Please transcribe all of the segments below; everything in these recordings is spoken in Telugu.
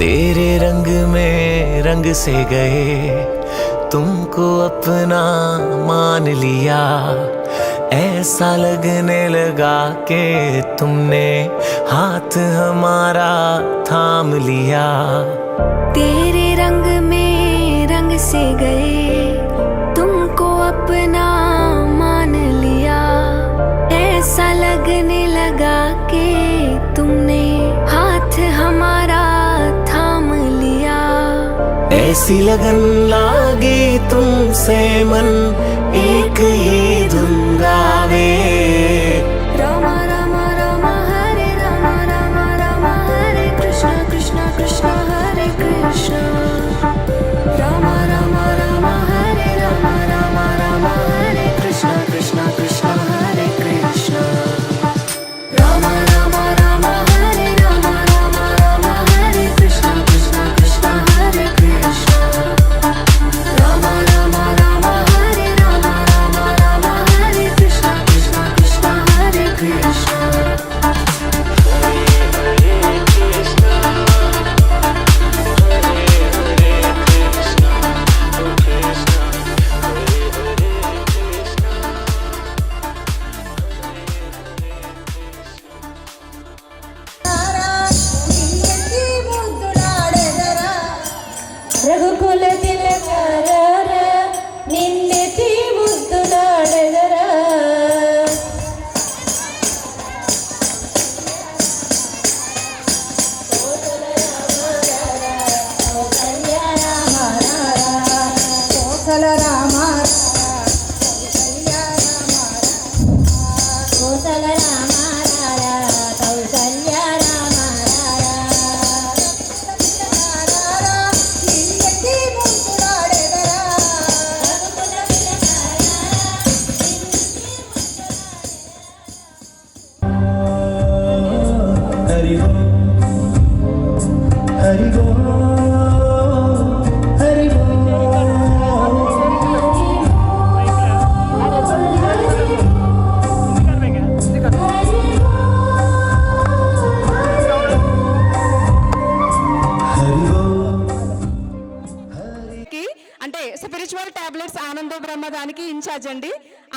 तेरे रंग में रंग से गए, तुमको अपना मान लिया। ऐसा लगने लगा के तुमने हाथ हमारा थाम लिया। तेरे रंग में रंग से गए ऐसी लगन लागी तुमसे मन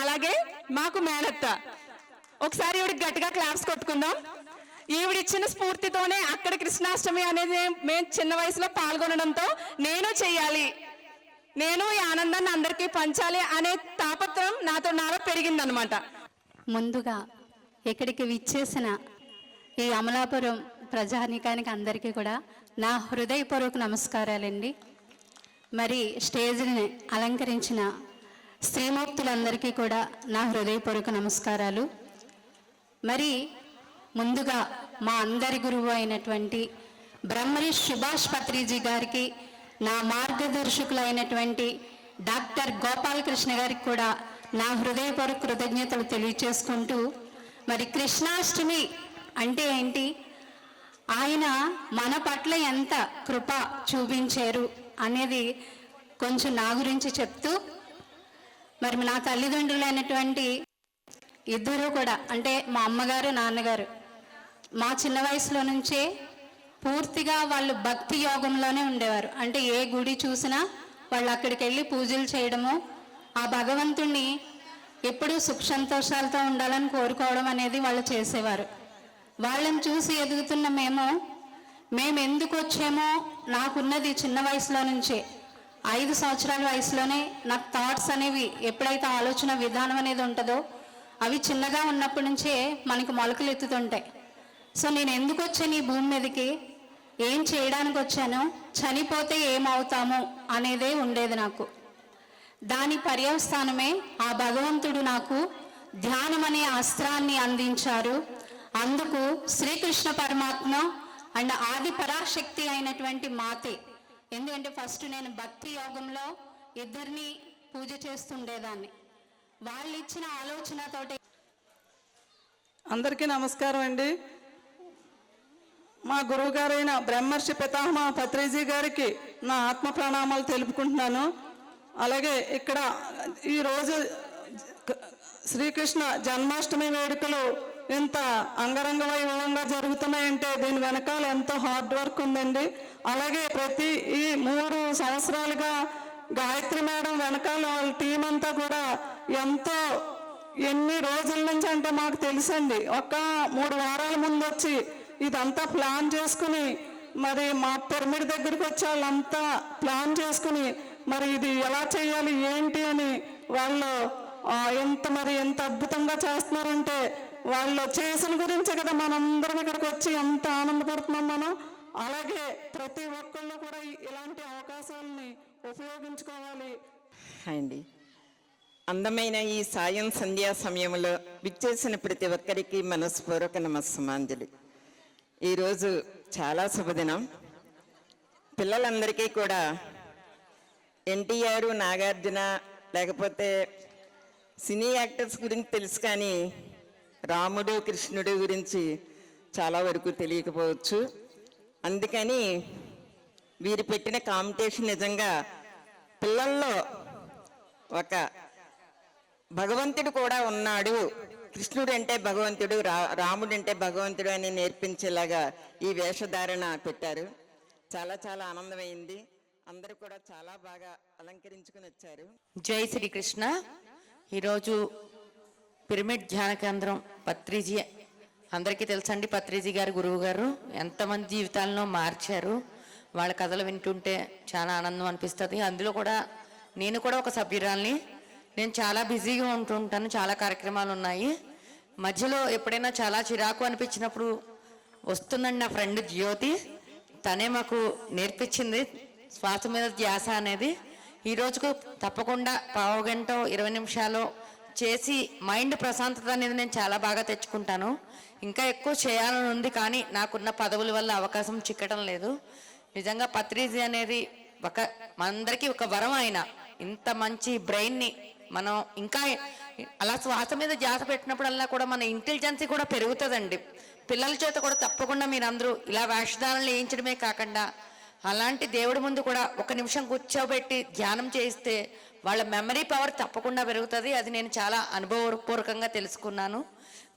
అలాగే మాకు మేనత్త. ఒకసారి ఈవిడికి గట్టిగా క్లాప్స్ కొట్టుకుందాం. ఈవిడ ఇచ్చిన స్ఫూర్తితోనే అక్కడ కృష్ణాష్టమి అనేది మేము చిన్న వయసులో పాల్గొనడంతో నేను చెయ్యాలి. నేను ఈ ఆనందాన్ని అందరికీ పంచాలి అనే తాపత్రం నాతో నాలో పెరిగిందనమాట. ముందుగా ఇక్కడికి విచ్చేసిన ఈ అమలాపురం ప్రజానీకానికి అందరికీ కూడా నా హృదయపూర్వక నమస్కారాలండి. మరి స్టేజ్ని అలంకరించిన శ్రీమూర్తులందరికీ కూడా నా హృదయపూర్వక నమస్కారాలు. మరి ముందుగా మా అందరి గురువు అయినటువంటి బ్రహ్మరి సుభాష్ పత్రిజీ గారికి నా మార్గదర్శకులైనటువంటి డాక్టర్ గోపాలకృష్ణ గారికి కూడా నా హృదయపూర్వక కృతజ్ఞతలు తెలియచేసుకుంటూ మరి కృష్ణాష్టమి అంటే ఏంటి? ఆయన మన పట్ల ఎంత కృప చూపించారు అనేది కొంచెం నా గురించి చెప్తూ మరి నా తల్లిదండ్రులైనటువంటి ఇద్దరూ కూడా అంటే మా అమ్మగారు నాన్నగారు మా చిన్న వయసులో నుంచే పూర్తిగా వాళ్ళు భక్తి యోగంలోనే ఉండేవారు. అంటే ఏ గుడి చూసినా వాళ్ళు అక్కడికి వెళ్ళి పూజలు చేయడము ఆ భగవంతుణ్ణి ఎప్పుడూ సుఖ సంతోషాలతో ఉండాలని కోరుకోవడం అనేది వాళ్ళు చేసేవారు. వాళ్ళని చూసి ఎదుగుతున్న మేము మేము ఎందుకు వచ్చామో నాకున్నది చిన్న వయసులో నుంచే. ఐదు సంవత్సరాల వయసులోనే నాకు థాట్స్ అనేవి ఎప్పుడైతే ఆలోచన విధానం అనేది ఉంటుందో అవి చిన్నగా ఉన్నప్పటి నుంచే మనకి మొలకలు ఎత్తుతుంటాయి. సో నేను ఎందుకు వచ్చాను ఈ భూమి మీదకి? ఏం చేయడానికి వచ్చాను? చనిపోతే ఏమవుతాము అనేదే ఉండేది నాకు. దాని పర్యవస్థానమే ఆ భగవంతుడు నాకు ధ్యానం అనే అస్త్రాన్ని అందించారు. అందుకు శ్రీకృష్ణ పరమాత్మ అండ్ ఆది పరాశక్తి అయినటువంటి మాతే ఎందుకంటే ఫస్ట్ నేను భక్తి యోగంలో ఇద్దరిని పూజ చేస్తుండేదాన్ని. వాళ్ళు ఇచ్చిన ఆలోచనతోటి అందరికీ నమస్కారం అండి. మా గురువు గారైన బ్రహ్మర్షి పితామహ పత్రేజీ గారికి నా ఆత్మ ప్రణామాలు తెలుపుకుంటున్నాను. అలాగే ఇక్కడ ఈరోజు శ్రీకృష్ణ జన్మాష్టమి వేడుకలు ఇంత అంగరంగ వైభవంగా జరుగుతున్నాయంటే దీని వెనకాల ఎంతో హార్డ్ వర్క్ ఉందండి. అలాగే ప్రతి ఈ మూడు సంవత్సరాలుగా గాయత్రి మేడం వెనకాల వాళ్ళ టీం అంతా కూడా ఎంతో ఎన్ని రోజుల నుంచి అంటే మాకు తెలుసండి. ఒక మూడు వారాల ముందు వచ్చి ఇదంతా ప్లాన్ చేసుకుని మరి మా పిరమిడ్ దగ్గరికి వచ్చి వాళ్ళంతా ప్లాన్ చేసుకుని మరి ఇది ఎలా చేయాలి ఏంటి అని వాళ్ళు ఎంత మరి ఎంత అద్భుతంగా చేస్తున్నారంటే వాళ్ళు చేసిన గురించే కదా మనందరం ఇక్కడికి వచ్చి ఎంత ఆనందపడుతున్నాం మనం. అలాగే ప్రతి ఒక్కళ్ళు కూడా ఇలాంటి అవకాశాలని ఉపయోగించుకోవాలి. అండి అందమైన ఈ సాయం సంధ్యా సమయంలో విచ్చేసిన ప్రతి ఒక్కరికి మనస్పూర్వక నమస్సమాంజలి. ఈరోజు చాలా శుభదినం. పిల్లలందరికీ కూడా ఎన్టీఆర్ నాగార్జున లేకపోతే సినీ యాక్టర్స్ గురించి తెలుసు కానీ రాముడు కృష్ణుడు గురించి చాలా వరకు తెలియకపోవచ్చు. అందుకని వీరు పెట్టిన కాంపిటీషన్ నిజంగా పిల్లల్లో ఒక భగవంతుడు కూడా ఉన్నాడు. కృష్ణుడు అంటే భగవంతుడు రా రాముడు అంటే భగవంతుడు అని నేర్పించేలాగా ఈ వేషధారణ పెట్టారు. చాలా చాలా ఆనందమైంది. అందరూ కూడా చాలా బాగా అలంకరించుకుని వచ్చారు. జై శ్రీకృష్ణ. ఈరోజు పిరమిడ్ ధ్యాన కేంద్రం పత్రిజీ. అందరికీ తెలుసండి పత్రిజీ గారు గురువు గారు. ఎంతమంది జీవితాలను మార్చారు. వాళ్ళ కథలు వింటుంటే చాలా ఆనందం అనిపిస్తుంది. అందులో కూడా నేను కూడా ఒక సభ్యురాల్ని. నేను చాలా బిజీగా ఉంటుంటాను. చాలా కార్యక్రమాలు ఉన్నాయి. మధ్యలో ఎప్పుడైనా చాలా చిరాకు అనిపించినప్పుడు వస్తుందండి నా ఫ్రెండ్ జ్యోతి. తనే మాకు నేర్పించింది శ్వాస మీద ధ్యాస అనేది. ఈరోజుకు తప్పకుండా పావు గంట ఇరవై నిమిషాలు చేసి మైండ్ ప్రశాంతత అనేది నేను చాలా బాగా తెచ్చుకుంటాను. ఇంకా ఎక్కువ చేయాలని ఉంది కానీ నాకున్న పదవుల వల్ల అవకాశం చిక్కడం లేదు. నిజంగా పత్రిజీ అనేది ఒక మనందరికీ ఒక వరం ఆయన ఇంత మంచి బ్రెయిన్ని మనం ఇంకా అలా శ్వాస మీద జాస పెట్టినప్పుడల్లా కూడా మన ఇంటెలిజెన్సీ కూడా పెరుగుతుందండి. పిల్లల చేత కూడా తప్పకుండా మీరందరూ ఇలా వేషధారణలు వేయించడమే కాకుండా అలాంటి దేవుడి ముందు కూడా ఒక నిమిషం కూర్చోబెట్టి ధ్యానం చేయిస్తే వాళ్ళ మెమరీ పవర్ తప్పకుండా పెరుగుతుంది. అది నేను చాలా అనుభవపూర్వకంగా తెలుసుకున్నాను.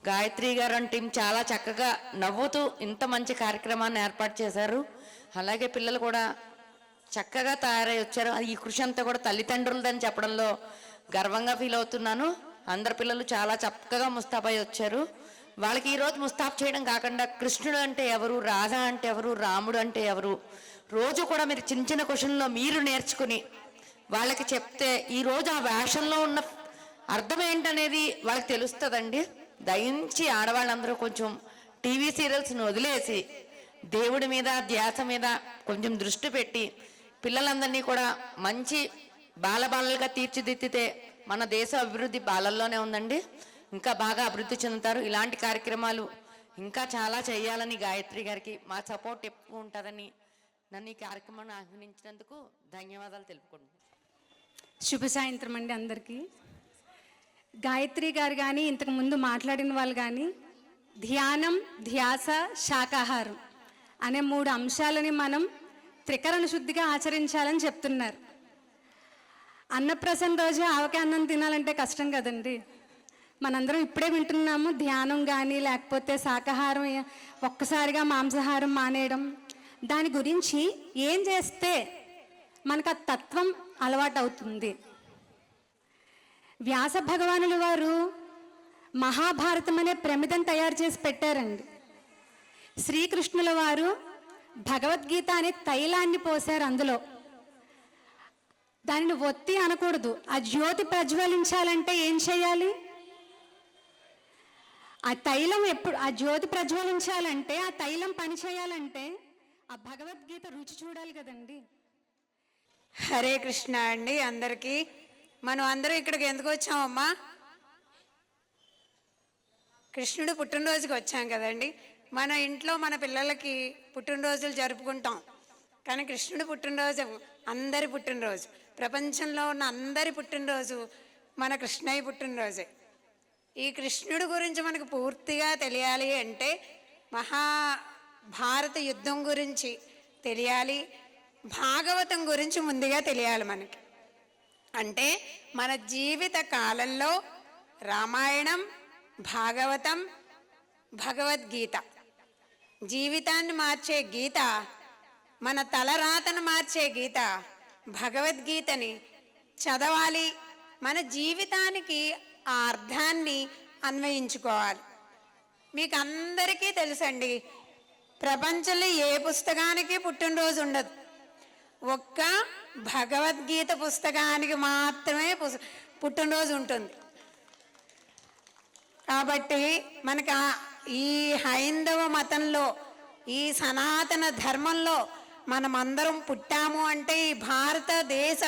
గాయత్రి గారు అంటే టీం చాలా చక్కగా నవ్వుతూ ఇంత మంచి కార్యక్రమాన్ని ఏర్పాటు చేశారు. అలాగే పిల్లలు కూడా చక్కగా తయారై వచ్చారు. ఈ కృషి అంతా కూడా తల్లిదండ్రులదని చెప్పడంలో గర్వంగా ఫీల్ అవుతున్నాను. అందరు పిల్లలు చాలా చక్కగా ముస్తాబై వచ్చారు. వాళ్ళకి ఈరోజు ముస్తాబ్ చేయడం కాకుండా కృష్ణుడు అంటే ఎవరు? రాధా అంటే ఎవరు? రాముడు అంటే ఎవరు? రోజు కూడా మీరు చిన్న చిన్న క్వశ్చన్లో మీరు నేర్చుకుని వాళ్ళకి చెప్తే ఈరోజు ఆ వేషంలో ఉన్న అర్థం ఏంటనేది వాళ్ళకి తెలుస్తుందండి. దయించి ఆడవాళ్ళందరూ కొంచెం టీవీ సీరియల్స్ని వదిలేసి దేవుడి మీద ధ్యాస మీద కొంచెం దృష్టి పెట్టి పిల్లలందరినీ కూడా మంచి బాలబాలలుగా తీర్చిదిద్దితే మన దేశ అభివృద్ధి బాలల్లోనే ఉందండి. ఇంకా బాగా అభివృద్ధి చెందుతారు. ఇలాంటి కార్యక్రమాలు ఇంకా చాలా చేయాలని గాయత్రి గారికి మా సపోర్ట్ ఎక్కువ ఉంటుందని నన్ను ఈ కార్యక్రమాన్ని ఆహ్వానించినందుకు ధన్యవాదాలు తెలుపుకుంటున్నాను. శుభ సాయంత్రం అండి అందరికీ. గాయత్రి గారు కానీ ఇంతకుముందు మాట్లాడిన వాళ్ళు కానీ ధ్యానం ధ్యాస శాకాహారం అనే మూడు అంశాలని మనం త్రికరణ శుద్ధిగా ఆచరించాలని చెప్తున్నారు. అన్నప్రసన్న రోజు ఆవకాయ అన్నం తినాలంటే కష్టం కదండి. మనందరం ఇప్పుడే వింటున్నాము ధ్యానం కానీ లేకపోతే శాకాహారం ఒక్కసారిగా మాంసాహారం మానేయడం. దాని గురించి ఏం చేస్తే మనకు ఆ తత్వం అలవాటు అవుతుంది వ్యాస భగవానుల వారు మహాభారతం అనే ప్రమిదం తయారు చేసి పెట్టారండి. శ్రీకృష్ణుల వారు భగవద్గీత అనే తైలాన్ని పోశారు అందులో. దానిని ఒత్తి అనకూడదు. ఆ జ్యోతి ప్రజ్వలించాలంటే ఏం చేయాలి? ఆ తైలం ఎప్పుడు ఆ జ్యోతి ప్రజ్వలించాలంటే ఆ తైలం పని చేయాలంటే ఆ భగవద్గీత రుచి చూడాలి కదండి. హరే కృష్ణ అండి అందరికీ. మనం అందరం ఇక్కడికి ఎందుకు వచ్చామమ్మా? కృష్ణుడు పుట్టినరోజుకి వచ్చాం కదండి. మన ఇంట్లో మన పిల్లలకి పుట్టినరోజులు జరుపుకుంటాం. కానీ కృష్ణుడు పుట్టినరోజు అందరి పుట్టినరోజు. ప్రపంచంలో ఉన్న అందరి పుట్టినరోజు మన కృష్ణయ్య పుట్టినరోజే. ఈ కృష్ణుడు గురించి మనకు పూర్తిగా తెలియాలి అంటే మహా భారత యుద్ధం గురించి తెలియాలి భాగవతం గురించి ముందుగా తెలియాలి మనకి. అంటే మన జీవిత కాలంలో రామాయణం భాగవతం భగవద్గీత. జీవితాన్ని మార్చే గీత మన తలరాతను మార్చే గీత భగవద్గీతని చదవాలి. మన జీవితానికి ఆ అర్థాన్ని అన్వయించుకోవాలి. మీకు అందరికీ తెలుసండి ప్రపంచంలో ఏ పుస్తకానికి పుట్టినరోజు ఉండదు. ఒక్క భగవద్గీత పుస్తకానికి మాత్రమే పుస్- పుట్టినరోజు ఉంటుంది. కాబట్టి మనకి ఈ హైందవ మతంలో ఈ సనాతన ధర్మంలో మనమందరం పుట్టాము అంటే ఈ భారతదేశ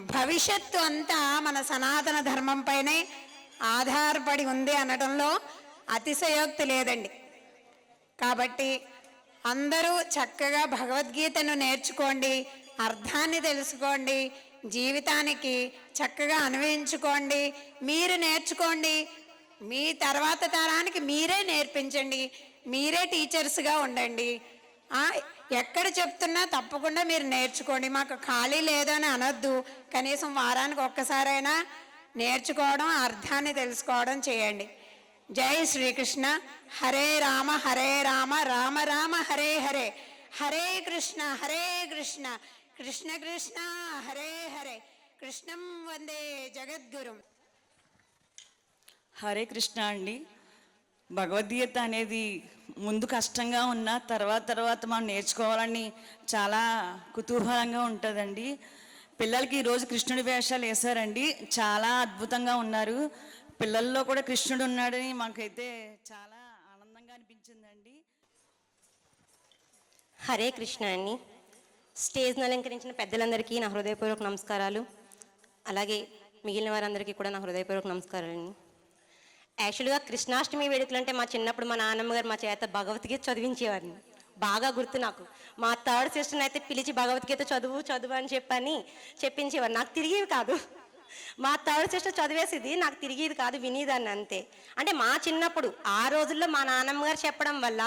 భవిష్యత్తు అంతా మన సనాతన ధర్మంపైనే ఆధారపడి ఉంది అనడంలో అతిశయోక్తి లేదండి. కాబట్టి అందరూ చక్కగా భగవద్గీతను నేర్చుకోండి అర్థాన్ని తెలుసుకోండి జీవితానికి చక్కగా అన్వయించుకోండి మీరు నేర్చుకోండి మీ తర్వాత తరానికి మీరే నేర్పించండి మీరే టీచర్స్గా ఉండండి. ఎక్కడ చెప్తున్నా తప్పకుండా మీరు నేర్చుకోండి. మాకు ఖాళీ లేదని అనొద్దు. కనీసం వారానికి ఒక్కసారైనా నేర్చుకోవడం అర్థాన్ని తెలుసుకోవడం చేయండి. జై శ్రీకృష్ణ. హరే రామ హరే రామ రామ రామ హరే హరే. హరే కృష్ణ హరే కృష్ణ. కృష్ణ కృష్ణ హరే హరే. కృష్ణం వందే జగద్గురు. హరే కృష్ణ అండి. భగవద్గీత అనేది ముందు కష్టంగా ఉన్న తర్వాత తర్వాత మనం నేర్చుకోవాలని చాలా కుతూహలంగా ఉంటుందండి. పిల్లలకి ఈరోజు కృష్ణుడి వేషాలు వేశారండి. చాలా అద్భుతంగా ఉన్నారు. పిల్లల్లో కూడా కృష్ణుడు ఉన్నాడని మాకైతే చాలా ఆనందంగా అనిపించిందండి. హరే కృష్ణ అండి. స్టేజ్ను అలంకరించిన పెద్దలందరికీ నా హృదయపూర్వక నమస్కారాలు. అలాగే మిగిలిన వారందరికీ కూడా నా హృదయపూర్వక నమస్కారాలండి. యాక్చువల్గా కృష్ణాష్టమి వేడుకలు అంటే మా చిన్నప్పుడు మా నాన్నమ్మ గారు మా చేత భగవద్గీత చదివించేవారిని బాగా గుర్తు నాకు. మా థర్డ్ సిస్టర్ని అయితే పిలిచి భగవద్గీత చదువు చదువు అని చెప్పని చెప్పించేవారు. నాకు తిరిగేవి కాదు. మా థర్డ్ సిస్టర్ చదివేసేది నాకు తిరిగేది కాదు వినేదాన్ని అంతే. అంటే మా చిన్నప్పుడు ఆ రోజుల్లో మా నాన్నమ్మ గారు చెప్పడం వల్ల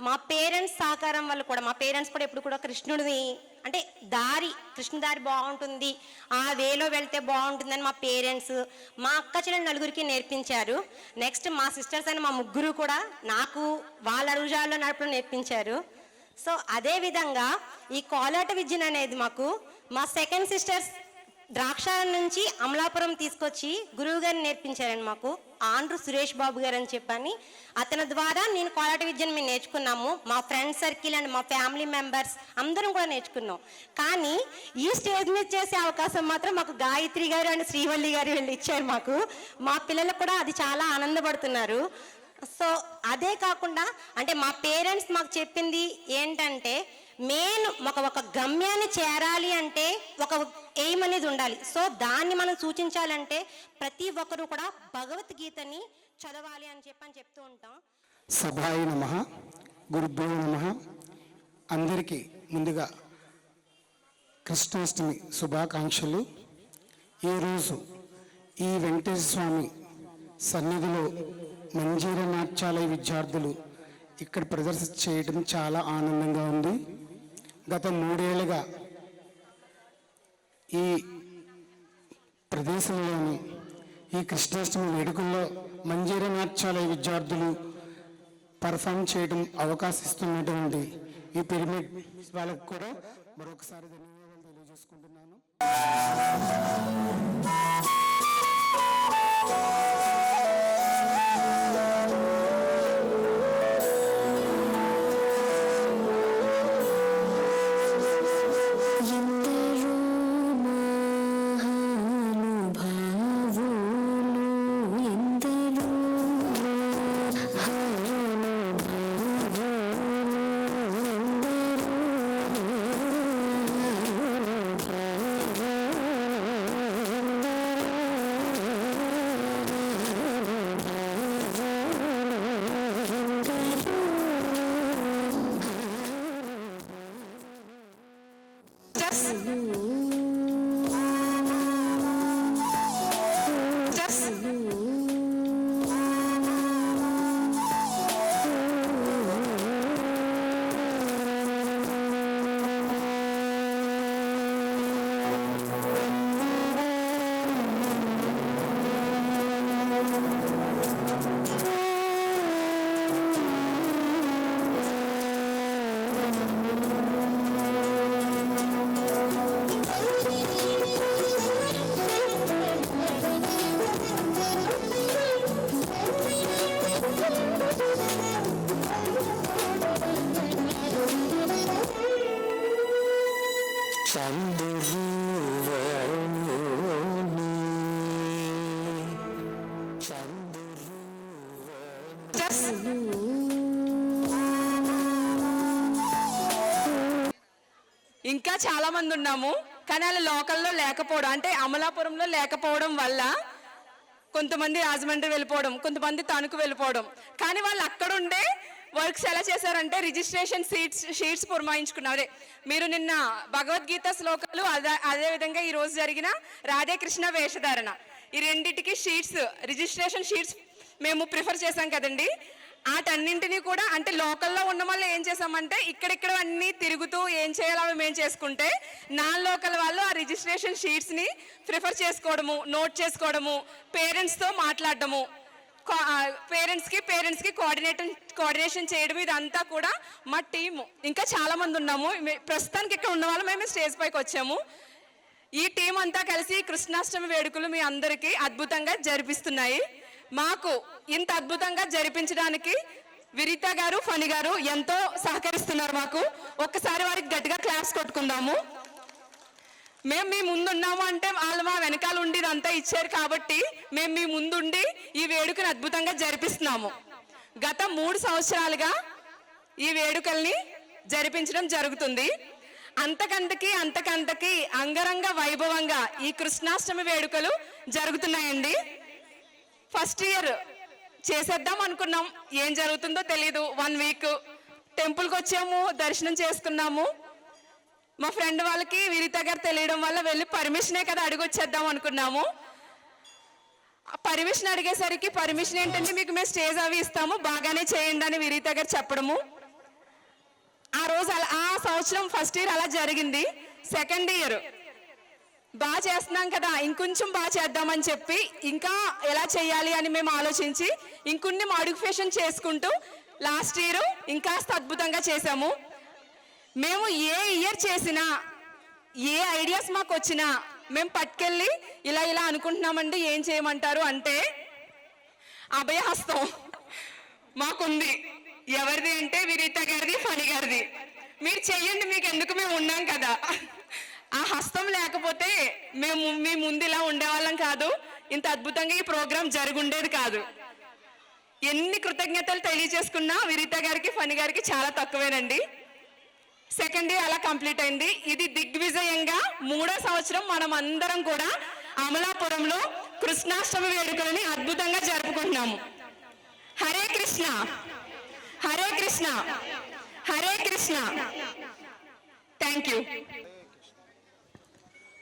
మా పేరెంట్స్ సహకారం వల్ల కూడా మా పేరెంట్స్ కూడా ఎప్పుడు కూడా కృష్ణుడిని అంటే దారి కృష్ణ దారి బాగుంటుంది ఆ వేలో వెళ్తే బాగుంటుందని మా పేరెంట్స్ మా అక్క చెల్లెలు నలుగురికి నేర్పించారు. నెక్స్ట్ మా సిస్టర్స్ అని మా ముగ్గురు కూడా నాకు వాళ్ళ అడుగుజాల్లో నడపడం నేర్పించారు. సో అదే విధంగా ఈ కోలాట విద్యను అనేది మాకు మా సెకండ్ సిస్టర్స్ ద్రాక్షారం నుంచి అమలాపురం తీసుకొచ్చి గురువు గారిని నేర్పించారండి మాకు. ఆండ్రు సురేష్ బాబు గారు అని చెప్పని. అతని ద్వారా నేను కోలాట విద్యను మేము నేర్చుకున్నాము. మా ఫ్రెండ్ సర్కిల్ అండ్ మా ఫ్యామిలీ మెంబర్స్ అందరం కూడా నేర్చుకున్నాం. కానీ ఈ స్టేజ్ మీద చేసే అవకాశం మాత్రం మాకు గాయత్రి గారు అండ్ శ్రీవల్లి గారు వెళ్ళి ఇచ్చారు మాకు. మా పిల్లలు కూడా అది చాలా ఆనందపడుతున్నారు. సో అదే కాకుండా అంటే మా పేరెంట్స్ మాకు చెప్పింది ఏంటంటే మెయిన్ ఒక ఒక గమ్యాన్ని చేరాలి అంటే ఒక ఎయిమ్ అనేది ఉండాలి. సో దాన్ని మనం సూచించాలంటే ప్రతి ఒక్కరూ కూడా భగవద్గీతని చదవాలి అని చెప్పని చెప్తూ ఉంటాం. సభాయ నమ గురుభ్యో నమ. అందరికీ ముందుగా కృష్ణాష్టమి శుభాకాంక్షలు. ఈరోజు ఈ వెంకటేశ్వర స్వామి సన్నిధిలో మంజీర నాట్యాలయ విద్యార్థులు ఇక్కడ ప్రదర్శన చేయడం చాలా ఆనందంగా ఉంది. గత మూడేళ్ళుగా ఈ ప్రదేశంలోని ఈ కృష్ణాష్టమి వేడుకల్లో మంజీర నాట్యాలయ విద్యార్థులు పర్ఫామ్ చేయడం అవకాశిస్తున్నటువంటి ఈ పిరమిడ్ వాళ్ళకు కూడా మరొకసారి ధన్యవాదాలు తెలియజేసుకుంటున్నాను. ఇంకా చాలా మంది ఉన్నాము కానీ అలా లోకల్లో లేకపోవడం అంటే అమలాపురంలో లేకపోవడం వల్ల కొంతమంది రాజమండ్రి వెళ్ళిపోవడం కొంతమంది తణుకు వెళ్ళిపోవడం. కానీ వాళ్ళు అక్కడ ఉండే వర్క్స్ ఎలా చేశారంటే రిజిస్ట్రేషన్ సీట్స్ షీట్స్ పురమాయించుకున్నారు. మీరు నిన్న భగవద్గీత శ్లోకాలు అదే అదే విధంగా జరిగిన రాధేకృష్ణ వేషధారణ. ఈ రెండింటికి షీట్స్ రిజిస్ట్రేషన్ షీట్స్ మేము ప్రిఫర్ చేశాం కదండి. వాటన్నింటినీ కూడా అంటే లోకల్లో ఉన్న వాళ్ళు ఏం చేసామంటే ఇక్కడిక్కడ అన్నీ తిరుగుతూ ఏం చేయాలో మేము చేసుకుంటే నాన్ లోకల్ వాళ్ళు ఆ రిజిస్ట్రేషన్ షీట్స్ని ప్రిఫర్ చేసుకోవడము నోట్ చేసుకోవడము పేరెంట్స్తో మాట్లాడడము పేరెంట్స్కి పేరెంట్స్కి కోఆర్డినేటర్ కోఆర్డినేషన్ చేయడం ఇదంతా కూడా మా టీము. ఇంకా చాలామంది ఉన్నాము. ప్రస్తుతానికి ఇక్కడ ఉన్న వాళ్ళు మేము స్టేజ్ పైకి వచ్చాము. ఈ టీం అంతా కలిసి కృష్ణాష్టమి వేడుకలు మీ అందరికీ అద్భుతంగా జరిపిస్తున్నాయి. మాకు ఇంత అద్భుతంగా జరిపించడానికి విరిత గారు ఫణి గారు ఎంతో సహకరిస్తున్నారు మాకు. ఒక్కసారి వారికి గట్టిగా క్లాప్స్ కొట్టుకుందాము. మేము మీ ముందున్నాము అంటే వాళ్ళు మా వెనకాల ఉండి ఇదంతా ఇచ్చారు కాబట్టి మేము మీ ముందుండి ఈ వేడుకను అద్భుతంగా జరిపిస్తున్నాము. గత మూడు సంవత్సరాలుగా ఈ వేడుకల్ని జరిపించడం జరుగుతుంది. అంతకంతకి అంతకంతకి అంగరంగ వైభవంగా ఈ కృష్ణాష్టమి వేడుకలు జరుగుతున్నాయండి. ఫస్ట్ ఇయర్ చేసేద్దాం అనుకున్నాం. ఏం జరుగుతుందో తెలియదు వన్ వీక్ టెంపుల్కి వచ్చాము దర్శనం చేసుకున్నాము. మా ఫ్రెండ్ వాళ్ళకి విరిత గారు తెలియడం వల్ల వెళ్ళి పర్మిషనే కదా అడిగొచ్చేద్దాం అనుకున్నాము. పర్మిషన్ అడిగేసరికి పర్మిషన్ ఏంటంటే మీకు మేము స్టేజ్ అవి ఇస్తాము బాగానే చేయండి అని విరీత గారు చెప్పడము. ఆ రోజు అలా ఆ సంవత్సరం ఫస్ట్ ఇయర్ అలా జరిగింది. సెకండ్ ఇయర్ బాగా చేస్తున్నాం కదా ఇంకొంచెం బాగా చేద్దామని చెప్పి ఇంకా ఎలా చేయాలి అని మేము ఆలోచించి ఇంకొన్ని మాడిఫికేషన్ చేసుకుంటూ లాస్ట్ ఇయర్ ఇంకాస్త అద్భుతంగా చేశాము. మేము ఏ ఇయర్ చేసినా ఏ ఐడియాస్ మాకు వచ్చినా మేము పట్టుకెళ్ళి ఇలా ఇలా అనుకుంటున్నామండి ఏం చేయమంటారు అంటే అభయహస్తం మాకుంది. ఎవరిది అంటే విరీత గారిది ఫణి గారిది. మీరు చెయ్యండి మీకు ఎందుకు మేము ఉన్నాం కదా. ఆ హస్తం లేకపోతే మేము మీ ముందు ఇలా ఉండేవాళ్ళం కాదు. ఇంత అద్భుతంగా ఈ ప్రోగ్రాం జరుగుండేది కాదు. ఎన్ని కృతజ్ఞతలు తెలియజేసుకున్నా విరీత గారికి ఫణి గారికి చాలా తక్కువేనండి. సెకండ్ ఇయర్ అలా కంప్లీట్ అయింది. ఇది దిగ్విజయంగా మూడో సంవత్సరం మనం అందరం కూడా అమలాపురంలో కృష్ణాష్టమి వేడుకలని అద్భుతంగా జరుపుకుంటున్నాము. హరే కృష్ణ! హరే కృష్ణ! హరే కృష్ణ! థ్యాంక్ యూ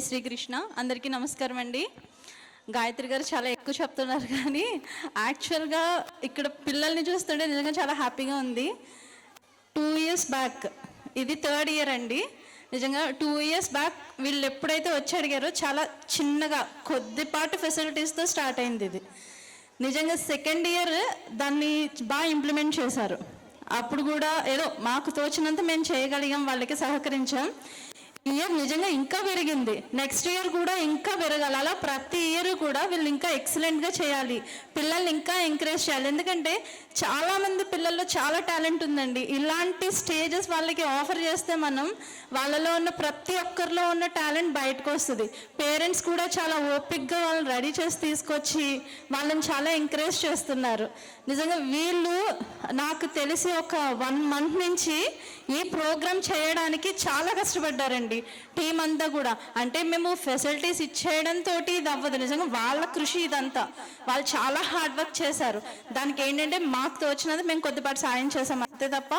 జై శ్రీకృష్ణ. అందరికీ నమస్కారం అండి. గాయత్రి గారు చాలా ఎక్కువ చెప్తున్నారు కానీ యాక్చువల్గా ఇక్కడ పిల్లల్ని చూస్తుంటే నిజంగా చాలా హ్యాపీగా ఉంది. టూ ఇయర్స్ బ్యాక్ ఇది థర్డ్ ఇయర్ అండి. నిజంగా టూ ఇయర్స్ బ్యాక్ వీళ్ళు ఎప్పుడైతే వచ్చి అడిగారో చాలా చిన్నగా కొద్దిపాటి ఫెసిలిటీస్తో స్టార్ట్ అయింది ఇది. నిజంగా సెకండ్ ఇయర్ దాన్ని బాగా ఇంప్లిమెంట్ చేశారు. అప్పుడు కూడా ఏదో మాకు తోచినంత మేము చేయగలిగాం వాళ్ళకి సహకరించాం. ఇయర్ నిజంగా ఇంకా పెరిగింది. నెక్స్ట్ ఇయర్ కూడా ఇంకా పెరగాలి. అలా ప్రతి ఇయర్ కూడా వీళ్ళు ఇంకా ఎక్సలెంట్గా చేయాలి. పిల్లల్ని ఇంకా ఎంకరేజ్ చేయాలి. ఎందుకంటే చాలామంది పిల్లల్లో చాలా టాలెంట్ ఉందండి. ఇలాంటి స్టేజెస్ వాళ్ళకి ఆఫర్ చేస్తే మనం వాళ్ళలో ఉన్న ప్రతి ఒక్కరిలో ఉన్న టాలెంట్ బయటకు వస్తుంది. పేరెంట్స్ కూడా చాలా ఓపిక్గా వాళ్ళని రెడీ చేసి తీసుకొచ్చి వాళ్ళని చాలా ఎంకరేజ్ చేస్తున్నారు. నిజంగా వీళ్ళు నాకు తెలిసి ఒక వన్ మంత్ నుంచి ఈ ప్రోగ్రామ్ చేయడానికి చాలా కష్టపడ్డారండి. టీం అంతా కూడా. అంటే మేము ఫెసిలిటీస్ ఇచ్చేయడంతో ఇది అవ్వదు. నిజంగా వాళ్ళ కృషి ఇదంతా. వాళ్ళు చాలా హార్డ్ వర్క్ చేశారు. దానికి ఏంటంటే మాకు తోచినది మేము కొద్దిపాటి సాయం చేసాం అంతే తప్ప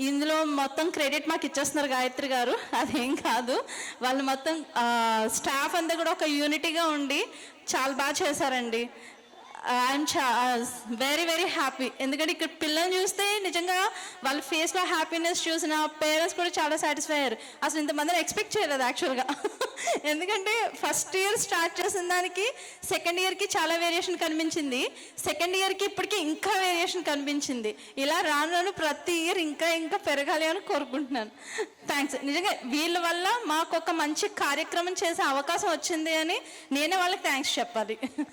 ఇందులో మొత్తం క్రెడిట్ మాకు ఇచ్చేస్తున్నారు గాయత్రి గారు. అదేం కాదు. వాళ్ళు మొత్తం స్టాఫ్ అంతా కూడా ఒక యూనిటీగా ఉండి చాలా బాగా చేశారండి. ఐఎమ్ చా వెరీ వెరీ హ్యాపీ ఎందుకంటే ఇక్కడ పిల్లల్ని చూస్తే నిజంగా వాళ్ళ ఫేస్లో హ్యాపీనెస్ చూసిన పేరెంట్స్ కూడా చాలా సాటిస్ఫై అయ్యారు. అసలు ఇంతమందిని ఎక్స్పెక్ట్ చేయలేదు యాక్చువల్గా ఎందుకంటే ఫస్ట్ ఇయర్ స్టార్ట్ చేసిన దానికి సెకండ్ ఇయర్కి చాలా వేరియేషన్ కనిపించింది. సెకండ్ ఇయర్కి ఇప్పటికి ఇంకా వేరియేషన్ కనిపించింది. ఇలా రాను రాను ప్రతి ఇయర్ ఇంకా ఇంకా పెరగాలి అని కోరుకుంటున్నాను. థ్యాంక్స్ నిజంగా వీళ్ళ వల్ల మాకు ఒక మంచి కార్యక్రమం చేసే అవకాశం వచ్చింది అని నేనే వాళ్ళకి థ్యాంక్స్ చెప్పాలి.